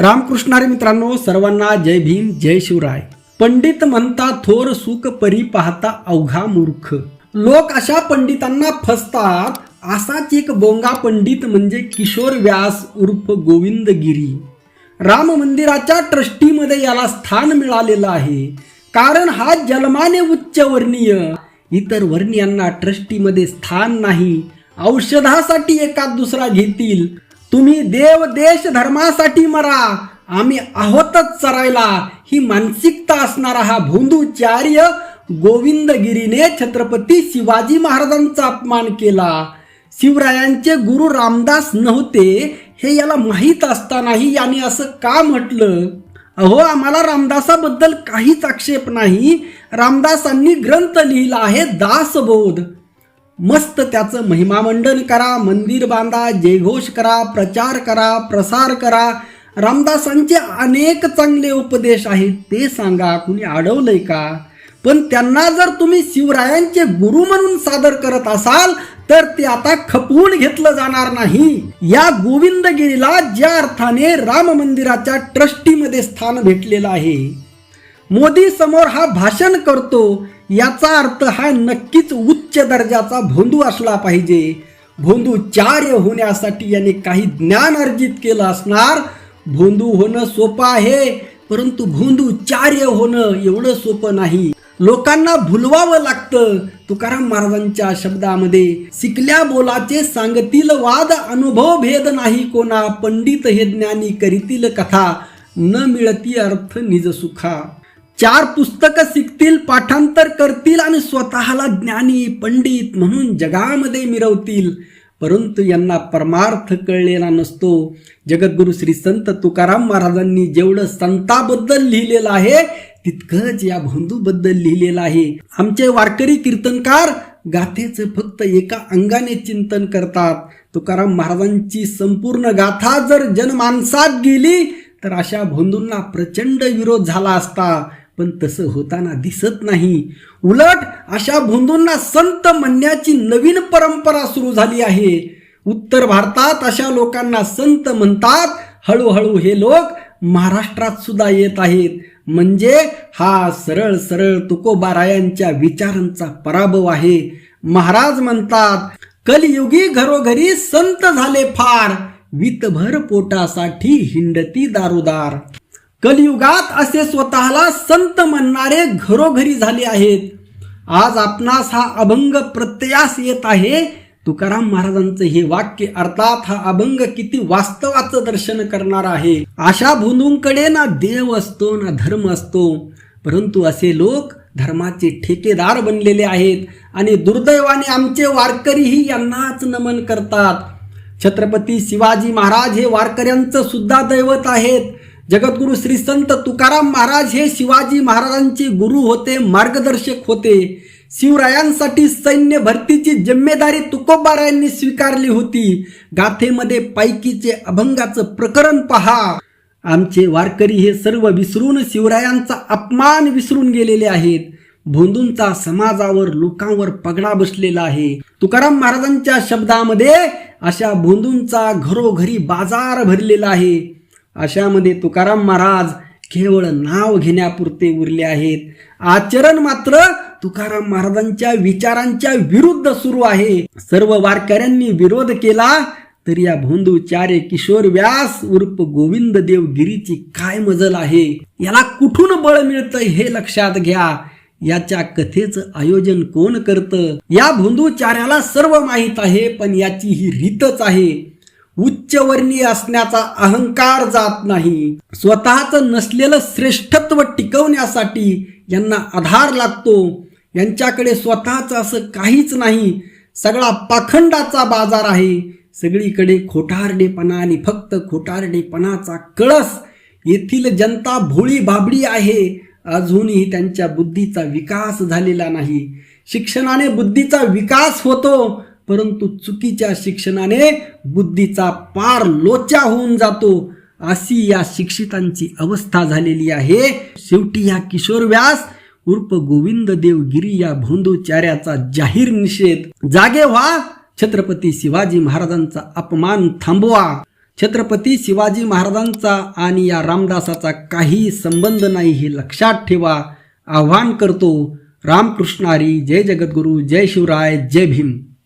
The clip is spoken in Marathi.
रामकृष्णारे मित्रांनो सर्वांना जय भीम जय शिवराय. पंडित म्हणता थोर सुख परी पाहता अवघा मूर्ख. लोक अशा पंडितांना फसतात असाच एक बोंगा पंडित म्हणजे किशोर व्यास उर्फ गोविंद गिरी राम मंदिराच्या ट्रस्टीमध्ये याला स्थान मिळालेलं आहे. कारण हा जन्माने उच्चवर्णीय इतर वर्णीयांना ट्रस्टीमध्ये स्थान नाही. औषधासाठी एका दुसरा घेतील. तुम्ही देव देश धर्मासाठी मरा. आम्ही आहोतच चरायला ही मानसिकता असणारा हा भोंदूचार्य गोविंदगिरीने छत्रपती शिवाजी महाराजांचा अपमान केला. शिवरायांचे गुरु रामदास नव्हते हे याला माहीत असतानाही याने असं का म्हटलं? अहो आम्हाला रामदासाबद्दल काहीच आक्षेप नाही. रामदासांनी ग्रंथ लिहिला आहे दासबोध. मस्त त्याचं महिमामंडन करा मंदिर बांधा जयघोष करा प्रचार करा प्रसार करा. रामदासांचे अनेक चांगले उपदेश आहेत ते सांगा कुणी अडवलंय का? पण त्यांना जर तुम्ही शिवरायांचे गुरु म्हणून सादर करत असाल तर ते आता खपवून घेतलं जाणार नाही. या गोविंदगिरीला ज्या अर्थाने राम मंदिराच्या ट्रस्टीमध्ये स्थान भेटलेलं आहे मोदी समोर हा भाषण करतो याचा अर्थ हा नक्कीच उच्च दर्जाचा भोंदू असला पाहिजे. भोंदूचार्य होण्यासाठी याने काही ज्ञान अर्जित केलं असणार. भोंदू होणं सोपं आहे परंतु भोंदूचार्य होणं एवढं सोपं नाही. लोकांना भुलवावं लागतं. तुकाराम महाराजांच्या शब्दामध्ये शिकल्या बोलाचे सांगतील वाद अनुभव भेद नाही कोणा. पंडित हे ज्ञानी करीतील कथा. न मिळती अर्थ निज सुखा. चार पुस्तकं शिकतील पाठांतर करतील आणि स्वतःला ज्ञानी पंडित म्हणून जगामध्ये मिरवतील. परंतु यांना परमार्थ कळलेला नसतो. जगद्गुरु श्री संत तुकाराम महाराजांनी जेवढं संताबद्दल लिहिलेलं आहे तितकंच या भोंदूबद्दल लिहिलेलं आहे. आमचे वारकरी कीर्तनकार गाथेचं फक्त एका अंगाने चिंतन करतात. तुकाराम महाराजांची संपूर्ण गाथा जर जनमानसात गेली तर अशा भोंदूंना प्रचंड विरोध झाला असता. पण तसं होताना दिसत नाही. उलट अशा भोंदूंना संत म्हणण्याची नवीन परंपरा सुरू झाली आहे. उत्तर भारतात अशा लोकांना संत म्हणतात. हळूहळू हे लोक महाराष्ट्रात सुद्धा येत आहेत. म्हणजे हा सरळ सरळ तुकोबारायांच्या विचारांचा पराभव आहे. महाराज म्हणतात कलियुगी घरोघरी संत झाले फार. वितभर पोटासाठी हिंडती दारोदार. कलियुगात असे स्वतःला संत म्हणणारे घरोघरी झाले आहेत. आज आपणास हा अभंग प्रत्ययास येत आहे. तुकाराम महाराजांचं हे वाक्य अर्थात हा अभंग किती वास्तवाचं दर्शन करणार आहे. अशा भूंदूंकडे ना देव असतो ना धर्म असतो. परंतु असे लोक धर्माचे ठेकेदार बनलेले आहेत आणि दुर्दैवाने आमचे वारकरीही यांनाच नमन करतात. छत्रपती शिवाजी महाराज हे वारकऱ्यांचं सुद्धा दैवत आहेत. जगद्गुरु श्री संत तुकाराम महाराज हे शिवाजी महाराजांचे गुरु होते मार्गदर्शक होते. शिवरायांसाठी सैन्य भरतीची जिम्मेदारी तुकोबारायांनी स्वीकारली होती. गाथेमध्ये पैकीचे अभंगाचं प्रकरण पहा. आमचे वारकरी हे सर्व विसरून शिवरायांचा अपमान विसरून गेलेले आहेत. भोंदूंचा समाजावर लोकांवर पगडा बसलेला आहे. तुकाराम महाराजांच्या शब्दामध्ये अशा भोंदूंचा घरोघरी बाजार भरलेला आहे. अशामध्ये तुकाराम महाराज केवळ नाव घेण्यापुरते उरले आहेत. आचरण मात्र तुकाराम महाराजांच्या विचारांच्या विरुद्ध सुरू आहे. सर्व वारकऱ्यांनी विरोध केला तर या भोंदूचार्य किशोर व्यास उर्फ गोविंद देव गिरीची काय मजल आहे? याला कुठून बळ मिळतं हे लक्षात घ्या. याच्या कथेचं आयोजन कोण करतं? या भोंदूचार्याला सर्व माहीत आहे पण याची ही रीतच आहे. उच्चवर्णीय असण्याचा अहंकार जात नाही. स्वतःचं नसलेलं श्रेष्ठत्व टिकवण्यासाठी यांना आधार लागतो. यांच्याकडे स्वतःचं असं काहीच नाही. सगळा पाखंडाचा बाजार आहे. सगळीकडे खोटारडेपणा आणि फक्त खोटारडेपणाचा कळस. येथील जनता भोळी बाबडी आहे. अजूनही त्यांच्या बुद्धीचा विकास झालेला नाही. शिक्षणाने बुद्धीचा विकास होतो. परंतु चुकीच्या शिक्षणाने बुद्धीचा पार लोचा होऊन जातो. अशी या शिक्षितांची अवस्था झालेली आहे. शेवटी या किशोर व्यास उर्फ गोविंद देव गिरी या भोंदूचार्याचा जाहीर निषेध. जागे व्हा छत्रपती शिवाजी महाराजांचा अपमान थांबवा. छत्रपती शिवाजी महाराजांचा आणि या रामदासाचा काही संबंध नाही हे लक्षात ठेवा. आव्हान करतो. रामकृष्णारी जय जगद्गुरू जय शिवराय जय भीम.